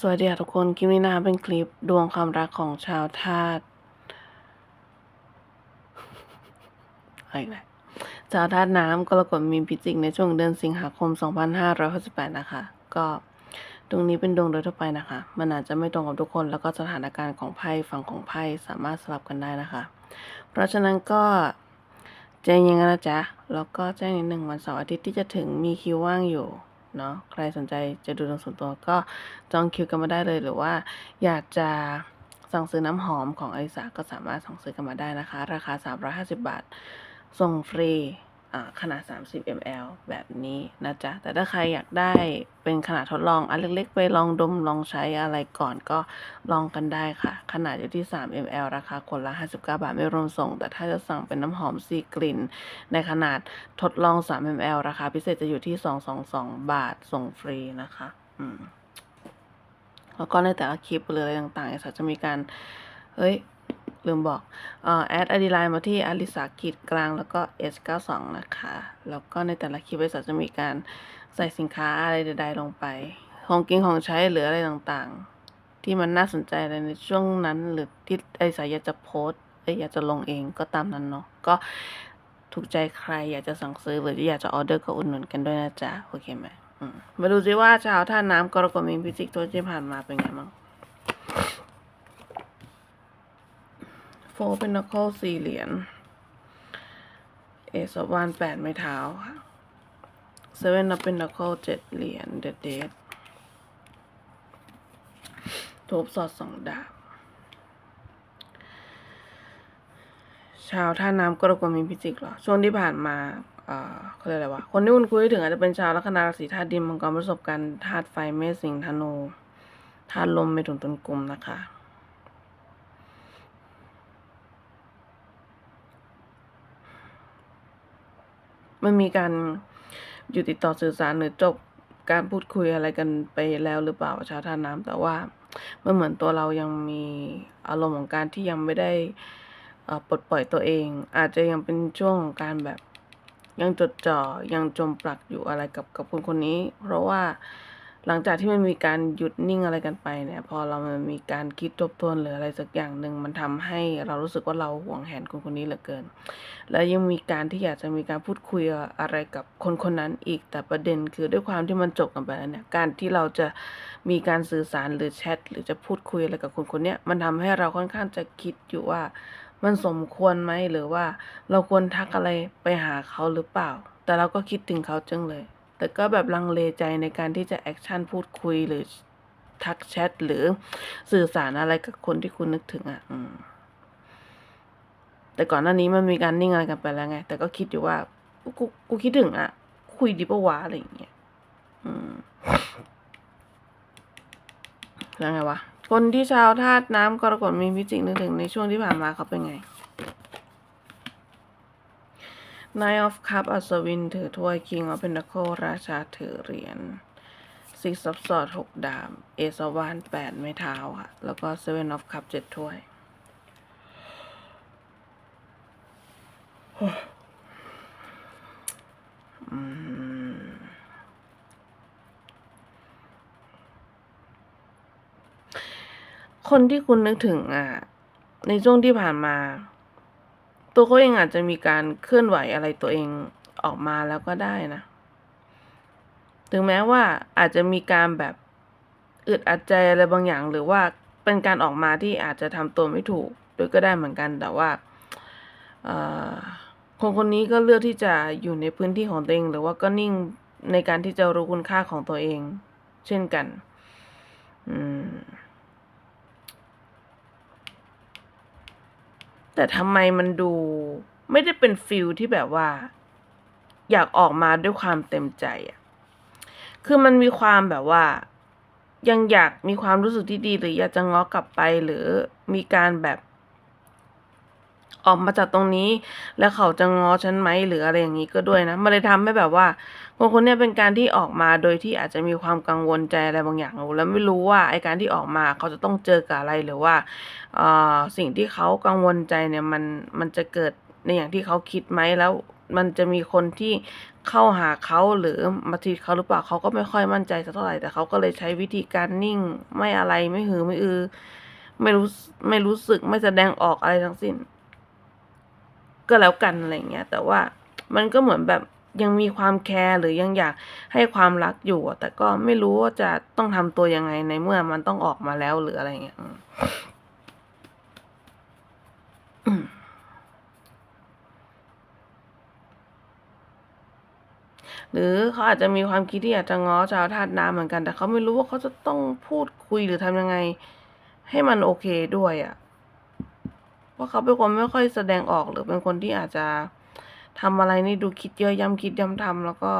สวัสดีค่ะทุกคนคลิปนี้นะเป็นคลิปดวงความรักของชาวธาตุอะไรนะชาวธาตุน้ำกรกฎมีนพิจิกในช่วงเดือนสิงหาคม 2568 นะคะ ก็ดวงนี้เป็นดวงโดยทั่วไปนะคะ มันอาจจะไม่ตรงกับทุกคน แล้วก็สถานการณ์ของไพ่ฝั่งของไพ่สามารถสลับกันได้นะคะ เพราะฉะนั้นก็แจ้งยังนะจ๊ะ แล้วก็แจ้งนิดหนึ่งวันเสาร์อาทิตย์ที่จะถึงมีคิวว่างอยู่ เนาะใครสนใจจะดูดวงส่วนตัวก็จองคิวกันมาได้เลยหรือว่า อยากจะสั่งซื้อน้ำหอมของอลิสาก็สามารถสั่งซื้อกันมาได้นะคะ ราคา 350 บาท ส่งฟรี ขนาด 30 ml แบบนี้นะจ๊ะ แต่ถ้าใครอยากได้เป็นขนาดทดลองอันเล็กๆ ไปลองดมลองใช้อะไรก่อนก็ลองกันได้ค่ะ ขนาดอยู่ที่ 3 ml ราคาคนละ 59 บาทไม่รวมส่ง แต่ถ้าจะสั่งเป็นน้ำหอมซีกลิ่น ในขนาดทดลอง 3 ml ราคาพิเศษจะอยู่ที่ 222 บาทส่งฟรีนะคะ อืมแล้วก็ในแต่ละคลิปหรืออะไรต่างๆเนี่ยจะมีการ เฮ้ย ลืมบอกเอ่อแอดอดีไลน์มาที่อลิสาขีดกลางแล้วก็ S92 นะคะ แล้วก็ในแต่ละคลิปบริษัทจะมีการใส่สินค้าอะไรใดๆลงไป ของกินของใช้หรืออะไรต่างๆ ที่มันน่าสนใจอะไรในช่วงนั้น หรือที่ไอสายอยากจะโพสต์เอ้ยอยากจะลงเองก็ตามนั้นเนาะก็ถูกใจใครอยากจะสั่งซื้อหรืออยากจะออเดอร์ก็อุดหนุนกันด้วยนะจ๊ะ โอเคไหมมาดูซิว่าชาวท่าน้ำกรกฎมีพิจิกตัวที่ผ่านมาเป็นไงบ้าง โฟร์เป็นนักโคสี่เหรียญเอสวานแปดไม้เท้าค่ะเซเว่นนับเป็นนักโคเจ็ดเหรียญเดดเดดทูบสอดสองดาบ ชาวท่าน้ำกรกฎมีพิจิกเหรอ ช่วงที่ผ่านมาเอ่อเขาเรียกอะไรวะ คนที่คุณคุยถึงอาจจะเป็นชาวลัคนาราศีธาตุดินมังกรประสบการณ์ธาตุไฟเมษสิงธนูธาตุลมเมถุนตุลกุมนะคะ มันมีการอยู่ติดต่อสื่อสารหรือจบการพูดคุยอะไรกันไปแล้วหรือเปล่าชาวท่าน้ำแต่ว่ามันเหมือนตัวเรายังมีอารมณ์ของการที่ยังไม่ได้ออปลดปล่อยตัวเอง อาจจะยังเป็นช่วงของการแบบยังจดจ่อยังจมปลักอยู่อะไรกับกับคนคนนี้ เพราะว่า หลังจากที่มันมีการหยุดนิ่งอะไรกันไปเนี่ย พอเรามันมีการคิดทบทวนหรืออะไรสักอย่างหนึ่งมันทำให้เรารู้สึกว่าเราหวงแหนคนคนนี้เหลือเกิน แล้วยังมีการที่อยากจะมีการพูดคุยอะไรกับคนคนนั้นอีกแต่ประเด็นคือด้วยความที่มันจบกันไปแล้วเนี่ยการที่เราจะมีการสื่อสารหรือแชทหรือจะพูดคุยอะไรกับคนคนนี้มันทำให้เราค่อนข้างจะคิดอยู่ว่ามันสมควรไหมหรือว่าเราควรทักอะไรไปหาเขาหรือเปล่า แต่เราก็คิดถึงเขาจังเลย แต่ก็แบบลังเลใจในการที่จะแอคชั่นพูดคุยหรือทักแชทหรือสื่อสารอะไรกับคนที่คุณนึกถึงอะแต่ก่อนหน้านี้มันมีการนิ่งอะไรกันไปแล้วไง แต่ก็คิดอยู่ว่า กูกูคิดถึงอะ คุยดีปะวะอะไรอย่างเงี้ยอืมแล้วไงวะ คนที่ชาวธาตุน้ำกรกฎมีพิจิกนึกถึงในช่วงที่ผ่านมาเขาเป็นไง Nine of Cup อัศวินถือถ้วย King of Pentacle ราชาถือเหรียญ Six of Swords หกดาบ Ace of Wands แปดไม้เท้าค่ะ แล้วก็ Seven of Cup เจ็ดถ้วยอืมคนที่คุณนึกถึงอะ ในช่วงที่ผ่านมา ตัวเขาเองอาจจะมีการเคลื่อนไหวอะไรตัวเองออกมาแล้วก็ได้นะ ถึงแม้ว่าอาจจะมีการแบบอึดอัดใจอะไรบางอย่าง หรือว่าเป็นการออกมาที่อาจจะทำตัวไม่ถูกโดยก็ได้เหมือนกัน แต่ว่าคนคนนี้ก็เลือกที่จะอยู่ในพื้นที่ของตัวเอง หรือว่าก็นิ่งในการที่จะรู้คุณค่าของตัวเอง เช่นกัน อืม แต่ทำไมมันดูไม่ได้เป็นฟิลที่แบบว่า อยากออกมาด้วยความเต็มใจอะคือมันมีความแบบว่า ยังอยากมีความรู้สึกที่ดี หรืออยากจะง้อกลับไปหรือมีการแบบ ออกมาจากตรงนี้ แล้วเขาจะง้อฉันไหมหรืออะไรอย่างนี้ก็ด้วยนะมันเลยทำให้แบบว่าคนคนเนี้ยเป็นการที่ออกมาโดยที่อาจจะมีความกังวลใจอะไรบางอย่างแล้วไม่รู้ว่าไอการที่ออกมาเขาจะต้องเจอกับอะไรหรือว่าอ่อสิ่งที่เขากังวลใจเนี่ยมันมันจะเกิดในอย่างที่เขาคิดไหมแล้วมันจะมีคนที่เข้าหาเขาหรือมาทีเขาหรือเปล่าเขาก็ไม่ค่อยมั่นใจสักเท่าไหร่แต่เขาก็เลยใช้วิธีการนิ่งไม่อะไรไม่หือไม่อือ ไม่รู้ไม่รู้สึกไม่แสดงออกอะไรทั้งสิ้น ก็แล้วกันอะไรเงี้ยแต่ว่ามันก็เหมือนแบบยังมีความแคร์หรือยังอยากให้ความรักอยู่ แต่ก็ไม่รู้ว่าจะต้องทำตัวยังไงในเมื่อมันต้องออกมาแล้วหรืออะไรเงี้ยหรือเขาอาจจะมีความคิดที่อยากจะง้อชาวธาตุน้ำเหมือนกัน แต่เขาไม่รู้ว่าเขาจะต้องพูดคุยหรือทำยังไง ให้มันโอเคด้วยอะ่ะ ราะเขาเป็นคนไม่ค่อยแสดงออกหรือเป็นคนที่อาจจะทำอะไรนี่ดูคิดเยอะย้ำคิดย้ำทำแล้วก็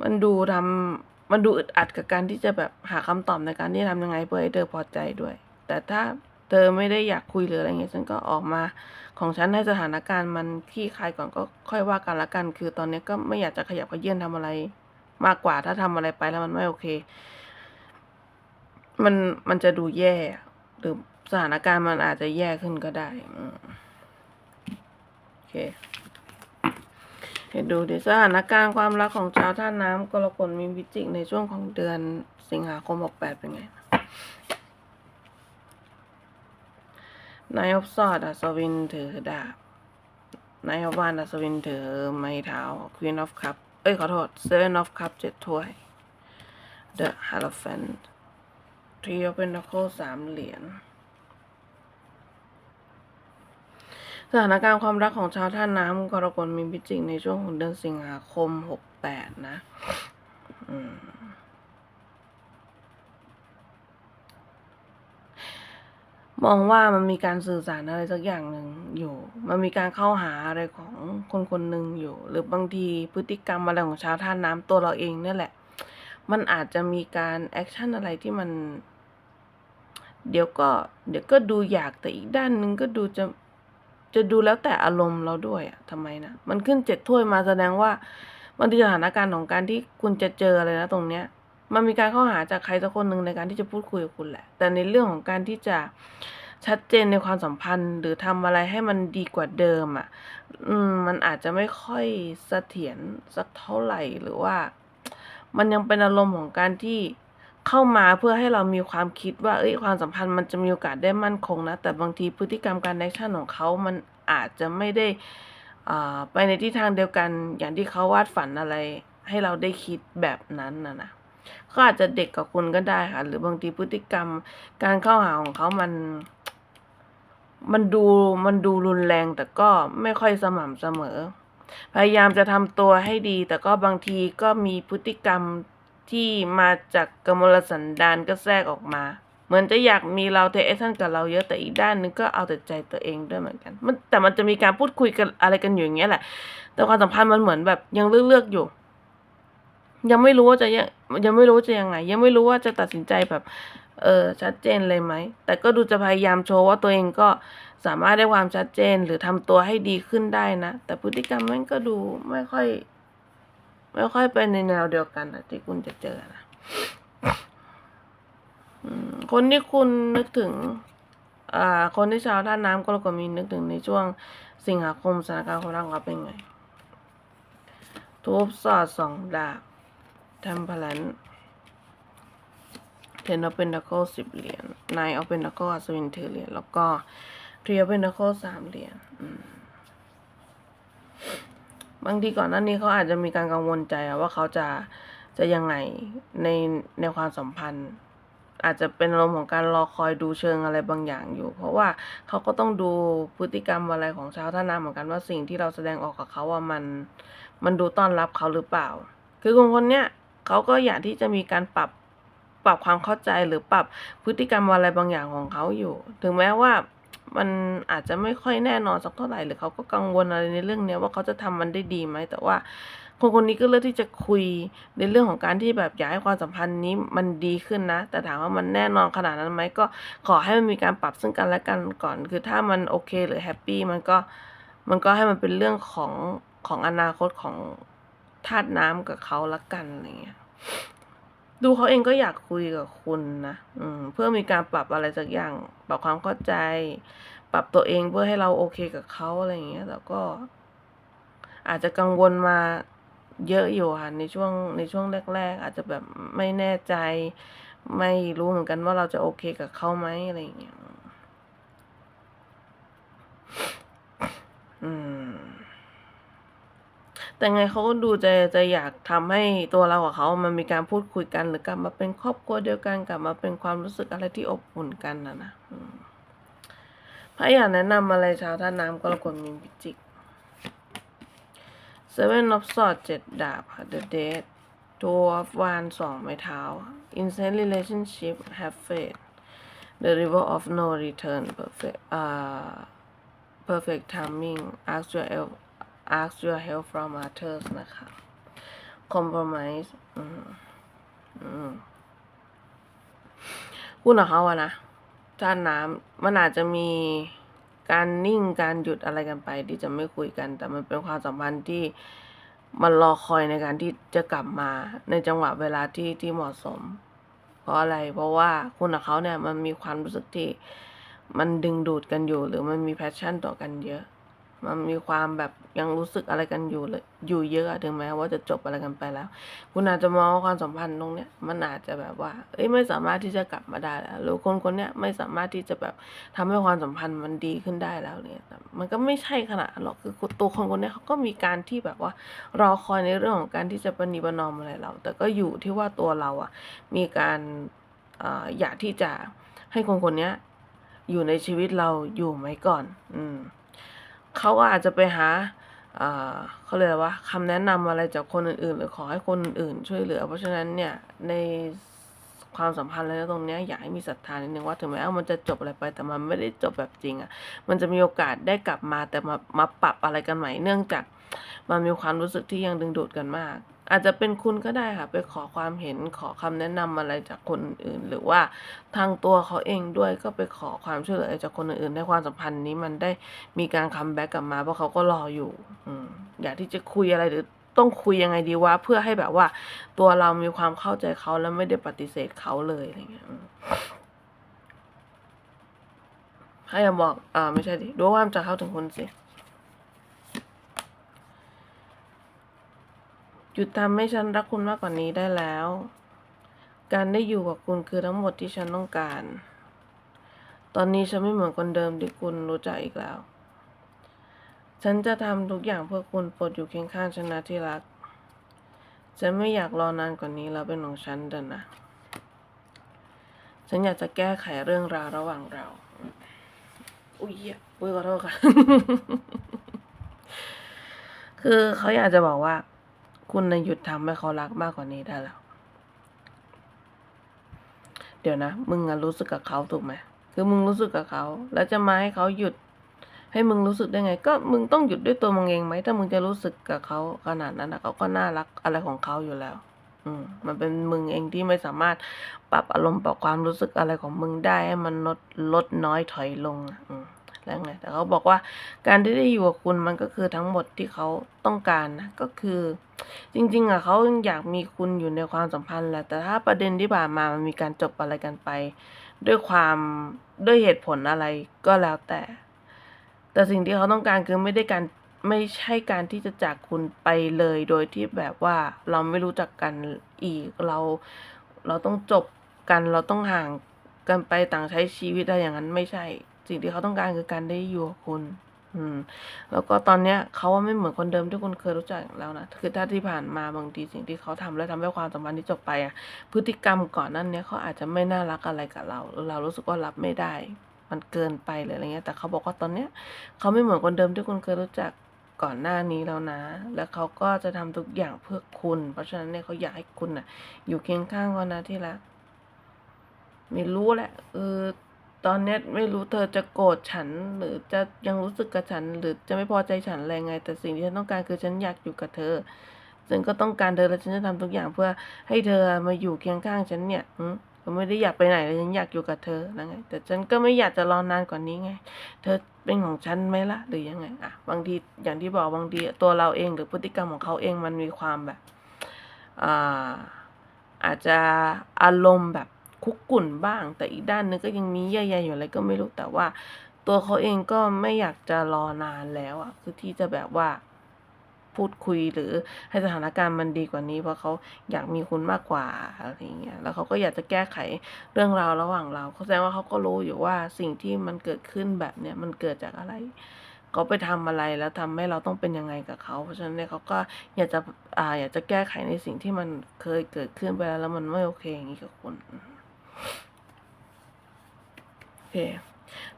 มันดูทำมันดูอึดอัดกับการที่จะแบบหาคำตอบในการที่ทำยังไงเพื่อให้เธอพอใจด้วย แต่ถ้าเธอไม่ได้อยากคุยหรืออะไรเงี้ยฉันก็ออกมาของฉันให้สถานการณ์มันคลี่คลายก่อนก็ค่อยว่ากันละกัน คือตอนนี้ก็ไม่อยากจะขยับขยื่นทำอะไร มากกว่าถ้าทำอะไรไปแล้วมันไม่โอเค มันมันจะดูแย่หรือ สถานการณ์มันอาจจะแย่ขึ้นก็ได้อโอเคเดี๋ยวดูดิสถานการณ์ความรักของชาวท่าน้ำกรกฎมีวิจิกในช่วงของเดือนสิงหาคม68เป็นไงนายอบสอดอัศวินถือดาบนายอบวานอัศวินถือไม้เท้า Queen of Cup เอ้ยขอโทษ Seven of Cup เจ็ดถ้วย The Hierophant Three of Pentacles สามเหรียญ สถานการณ์ความรักของชาวท่าน้ำกรกฎมีพิจิกในช่วงของเดือนสิงหาคมหกแปดนะอมมองว่ามันมีการสื่อสารอะไรสักอย่างหนึ่งอยู่ มันมีการเข้าหาอะไรของคนคนหนึ่งอยู่ หรือบางทีพฤติกรรมอะไรของชาวท่าน้ำตัวเราเองเนี่ยแหละ มันอาจจะมีการแอคชั่นอะไรที่มัน เดี๋ยวก็ เดี๋ยวก็ดูอยากแต่อีกด้านหนึ่งก็ดูจะ จะดูแล้วแต่อารมณ์เราด้วยอะทำไมนะมันขึ้นเจ็ดถ้วยมาแสดงว่าบางทีสถานการณ์ของการที่คุณจะเจออะไรนะตรงเนี้ย มันมีการเข้าหาจากใครสักคนหนึ่งในการที่จะพูดคุยกับคุณแหละ แต่ในเรื่องของการที่จะชัดเจนในความสัมพันธ์ หรือทำอะไรให้มันดีกว่าเดิมอะ อืม มันอาจจะไม่ค่อยเสถียรสักเท่าไหร่หรือว่า มันยังเป็นอารมณ์ของการที่ เข้ามาเพื่อให้เรามีความคิดว่า เอ้ยความสัมพันธ์มันจะมีโอกาสได้มั่นคงนะ แต่บางทีพฤติกรรมการแอคชั่นของเขามันอาจจะไม่ได้อ่าไปในทิศทางเดียวกันอย่างที่เขาวาดฝันอะไร ให้เราได้คิดแบบนั้นนะนะเขาอาจจะเด็กกับคุณก็ได้ค่ะ หรือบางทีพฤติกรรมการเข้าหาของเขามัน มันดูมันดูรุนแรงแต่ก็ไม่ค่อยสม่ำเสมอ พยายามจะทำตัวให้ดี แต่ก็บางทีก็มีพฤติกรรม ที่มาจากกมลสันดานก็แทรกออกมา เหมือนจะอยากมีเราเทเอชันกับเราเยอะแต่อีกด้านนึงก็เอาแต่ใจตัวเองด้วยเหมือนกัน มันแต่มันจะมีการพูดคุยกันอะไรกันอยู่อย่างเงี้ยแหละ แต่ความสัมพันธ์มันเหมือนแบบยังเลือกๆอยู่ ยังไม่รู้ว่าจะยังยังไม่รู้จะยังไง ยังไม่รู้ว่าจะตัดสินใจแบบเออชัดเจนเลยไหม แต่ก็ดูจะพยายามโชว์ว่าตัวเองก็สามารถได้ความชัดเจนหรือทำตัวให้ดีขึ้นได้นะ แต่พฤติกรรมมันก็ดูไม่ค่อย ไม่ค่อยเป็นในแนวเดียวกันนะที่คุณจะเจอนะคนที่คุณนึกถึงอ่าคนที่ชาวท่าน้ำก็เรก็มีนึกถึงในช่วงสิงหาคมสถานการณ์ของเราเป็นไงทูบสอดสองดาบทำพลันเทนเอาเป็นดักโก้สิบเหรียญนายเอาเป็นดักโก้อัศวินถือเหรียญแล้วก็ทรีเอาเป็นดักโก้สามเหรียญ บางทีก่อนหน้านี้เขาอาจจะมีการกังวลใจว่าเขาจะจะยังไงในในความสัมพันธ์ อาจจะเป็นอารมณ์ของการรอคอยดูเชิงอะไรบางอย่างอยู่ เพราะว่าเขาก็ต้องดูพฤติกรรมอะไรของชาวท่าน้ำเหมือนกันว่าสิ่งที่เราแสดงออกกับเขาว่ามันมันดูต้อนรับเขาหรือเปล่า คือคนคนเนี้ยเขาก็อยากที่จะมีการปรับปรับความเข้าใจหรือปรับพฤติกรรมอะไรบางอย่างของเขาอยู่ ถึงแม้ว่า มันอาจจะไม่ค่อยแน่นอนสักเท่าไหร่หรือเขาก็กังวลอะไรในเรื่องเนี้ยว่าเขาจะทำมันได้ดีไหมแต่ว่าคนคนนี้ก็เลือกที่จะคุยในเรื่องของการที่แบบอยากให้ความสัมพันธ์นี้มันดีขึ้นนะ แต่ถามว่ามันแน่นอนขนาดนั้นไหมก็ขอให้มันมีการปรับซึ่งกันและกันก่อน คือถ้ามันโอเคหรือแฮปปี้มันก็มันก็ให้มันเป็นเรื่องของของอนาคตของธาตุน้ำกับเขาละกันอะไรเงี้ย ดูเขาเองก็อยากคุยกับคุณนะอืมเพื่อมีการปรับอะไรสักอย่างปรับความเข้าใจ ปรับตัวเองเพื่อให้เราโอเคกับเขาอะไรอย่างเงี้ยแต่ก็ อาจจะกังวลมาเยอะอยู่ค่ะในช่วงในช่วงแรก ๆ อาจจะแบบไม่แน่ใจ ไม่รู้เหมือนกันว่าเราจะโอเคกับเขาไหมอะไรอย่างเงี้ยอืม แต่ไงเขาก็ดูจะจะอยากทำให้ตัวเรากับเขามันมีการพูดคุยกันหรือกลับมาเป็นครอบครัวเดียวกันกลับมาเป็นความรู้สึกอะไรที่อบอุ่นกันนะนะพระอยากแนะนำอะไรชาวท่าน้ำก็รกวนมีพิจิก Seven of Swords เจ็ดดาบค่ะ The Dead Two of Wands สองไม้เท้า Insane Relationship Have Faith The River of No Return Perfect อ่า Perfect Timing Ask your help Ask your help from others นะคะ Compromise อืมอืมพูดกับเขาอะนะท่านน้ำมันอาจจะมีการนิ่งการหยุดอะไรกันไป ที่จะไม่คุยกัน แต่มันเป็นความสัมพันธ์ที่มันรอคอยในการที่จะกลับมาในจังหวะเวลาที่ที่เหมาะสม เพราะอะไร เพราะว่าคุณกับเขาเนี่ยมันมีความรู้สึกที่มันดึงดูดกันอยู่ หรือมันมีแพชชั่นต่อกันเยอะ มันมีความแบบยังรู้สึกอะไรกันอยู่เลยอยู่เยอะถึงแม้ว่าจะจบอะไรกันไปแล้ว คุณอาจจะมองความสัมพันธ์ตรงเนี้ยมันอาจจะแบบว่า เอ้ยไม่สามารถที่จะกลับมาได้แล้วหรือคนคนเนี้ยไม่สามารถที่จะแบบทำให้ความสัมพันธ์มันดีขึ้นได้แล้วเนี่ยมันก็ไม่ใช่ขนาดหรอกคือตัวคนคนเนี้ยเขาก็มีการที่แบบว่ารอคอยในเรื่องของการที่จะประนีประนอมอะไรเรา แต่ก็อยู่ที่ว่าตัวเราอะมีการออยากที่จะให้คนคนเนี้ยอยู่ในชีวิตเราอยู่ไหมก่อน อืม เขาก็อาจจะไปหาเขาเรียกว่าคำแนะนำอะไรจากคนอื่นๆ หรือขอให้คนอื่นช่วยเหลือ เพราะฉะนั้นเนี่ยในความสัมพันธ์อะไรตรงนี้อยากให้มีศรัทธานิดนึงว่าถึงแม้ว่ามันจะจบอะไรไปแต่มันไม่ได้จบแบบจริงอะ่ะ มันจะมีโอกาสได้กลับมาแต่มามาปรับอะไรกันใหม่เนื่องจากมันมีความรู้สึกที่ยังดึงดูดกันมากอาจจะเป็นคุณก็ได้ค่ะ ไปขอความเห็นขอคำแนะนำอะไรจากคนอื่น หรือว่าทางตัวเขาเองด้วยก็ไปขอความช่วยเหลือจากคนอื่นในความสัมพันธ์นี้มันได้มีการคัมแบ็กกลับมาเพราะเขาก็รออยู่อืมอยากที่จะคุยอะไรหรือต้องคุยยังไงดีวะเพื่อให้แบบว่า ตัวเรามีความเข้าใจเขาแล้วไม่ได้ปฏิเสธเขาเลยอะไรเงี้ยให้ยาบอกอ่าไม่ใช่ดิดูว่ามันจะเข้าถึงคุณสิ หยุดทำให้ฉันรักคุณมากกว่านี้ได้แล้ว การได้อยู่กับคุณคือทั้งหมดที่ฉันต้องการ ตอนนี้ฉันไม่เหมือนคนเดิมที่คุณรู้จักอีกแล้ว ฉันจะทำทุกอย่างเพื่อคุณโปรดอยู่เคียงข้างฉันนะที่รัก ฉันไม่อยากรอนานกว่านี้แล้วเป็นของฉันเดินนะ ฉันอยากจะแก้ไขเรื่องราวระหว่างเรา อุ้ยอุ้ยขอโทษค่ะ คือเขาอยากจะบอกว่า คุณนะหยุดทำให้เขารักมากกว่านี้ได้แล้ว เดี๋ยวนะ มึงรู้สึกกับเขาถูกไหมคือมึงรู้สึกกับเขา แล้วจะมาให้เขาหยุด ให้มึงรู้สึกได้ไง ก็มึงต้องหยุดด้วยตัวมึงเองไหมถ้ามึงจะรู้สึกกับเขาขนาดนั้นนะเขาก็น่ารักอะไรของเขาอยู่แล้ว อืม มันเป็นมึงเองที่ไม่สามารถปรับอารมณ์ปรับความรู้สึกอะไรของมึงได้ให้มันลดลดน้อยถอยลง อืม แล้วไงแต่เขาบอกว่าการที่ได้อยู่กับคุณมันก็คือทั้งหมดที่เขาต้องการนะก็คือ จริง ๆอะเขาอยากมีคุณอยู่ในความสัมพันธ์แหละแต่ถ้าประเด็นที่ผ่านมามันมีการจบอะไรกันไป ด้วยความด้วยเหตุผลอะไรก็แล้วแต่ แต่สิ่งที่เขาต้องการคือไม่ได้การไม่ใช่การที่จะจากคุณไปเลยโดยที่แบบว่าเราไม่รู้จักกันอีกเราเราต้องจบกันเราต้องห่างกันไปต่างใช้ชีวิตอะไรอย่างนั้นไม่ใช่ สิ่งที่เขาต้องการคือการได้อยู่กับคุณ อืม แล้วก็ตอนเนี้ยเขาไม่เหมือนคนเดิมที่คุณเคยรู้จักแล้วนะ คือถ้าที่ผ่านมาบางทีสิ่งที่เขาทำแล้วทำให้ความสัมพันธ์ที่จบไปอะ พฤติกรรมก่อนนั้นเนี้ยเขาอาจจะไม่น่ารักอะไรกับเรา หรือเรารู้สึกว่ารับไม่ได้ มันเกินไปหรือะไรเงี้ย แต่เขาบอกว่าตอนเนี้ยเขาไม่เหมือนคนเดิมที่คุณเคยรู้จักก่อนหน้านี้แล้วนะ แล้วเขาก็จะทำทุกอย่างเพื่อคุณ เพราะฉะนั้นเนี่ยเขาอยากให้คุณน่ะ อยู่เคียงข้างเขานะที่รักไม่รู้แหละเออ ตอนเนี้ยไม่รู้เธอจะโกรธฉัน หรือจะยังรู้สึกกับฉัน หรือจะไม่พอใจฉันอะไรไง แต่สิ่งที่ฉันต้องการคือฉันอยากอยู่กับเธอฉันก็ต้องการเธอและฉันจะทำทุกอย่างเพื่อให้เธอมาอยู่เคียงข้างฉันเนี่ยอืมฉันไม่ได้อยากไปไหนเลยฉันอยากอยู่กับเธอนะไง แต่ฉันก็ไม่อยากจะรอนานกว่านี้ไง เธอเป็นของฉันไหมล่ะหรือยังไงอะบางทีอย่างที่บอกบางทีตัวเราเองหรือพฤติกรรมของเขาเองมันมีความแบบอ่าอาจจะอารมณ์แบบ คุกกุ่นบ้าง แต่อีกด้านนึงก็ยังมีเยื่อใยอยู่อะไรก็ไม่รู้แต่ว่า ตัวเขาเองก็ไม่อยากจะรอนานแล้วอะคือที่จะแบบว่าพูดคุยหรือให้สถานการณ์มันดีกว่านี้ เพราะเขาอยากมีคุณมากกว่าอะไรเงี้ยแล้วเขาก็อยากจะแก้ไขเรื่องราวระหว่างเราเขาแสดงว่าเขาก็รู้อยู่ว่าสิ่งที่มันเกิดขึ้นแบบเนี้ยมันเกิดจากอะไรเขาไปทำอะไรแล้วทำให้เราต้องเป็นยังไงกับเขาเพราะฉะนั้นเนี่ยเขาก็อยากจะอ่าอยากจะแก้ไขในสิ่งที่มันเคยเกิดขึ้นไปแล้วแล้วมันไม่โอเคอย่างนี้กับคุณ โอเค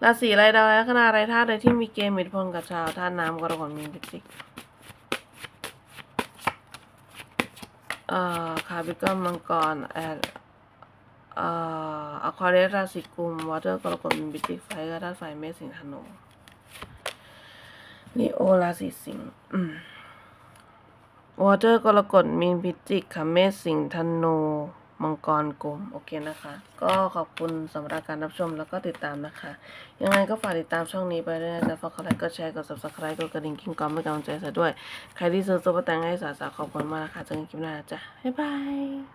ราศีอะไรดาวและคณะอะไรธาตุใดที่มีเกณฑ์มีอิทธิพลกับชาวธาตุน้ำกรกฎมีนพิจิกเอ่อคาร์บิกอนมังกรแอดเอ่ออะควาเรียสราศีกุมวอเตอร์กรกฎมีนพิจิกไฟก็ธาตุไฟเมษสิงห์ธนูลีโอราศีสิงห์วอเตอร์กรกฎมีนพิจิกค่ะเมษสิงห์ธนู มังกรกลมโอเคนะคะ ก็ขอบคุณสำหรับการรับชมแล้วก็ติดตามนะคะ ยังไงก็ฝากติดตามช่องนี้ไปด้วยนะจ๊ะฝากกดไลค์กดแชร์กด subscribe กดกระดิ่งกิ้งก้อมเป็นกำลังใจซะด้วย ใครที่ซื้อซุปเปอร์แตงให้สาวๆขอบคุณมากนะคะเจอกันคลิปหน้าจ้ะบ๊ายบาย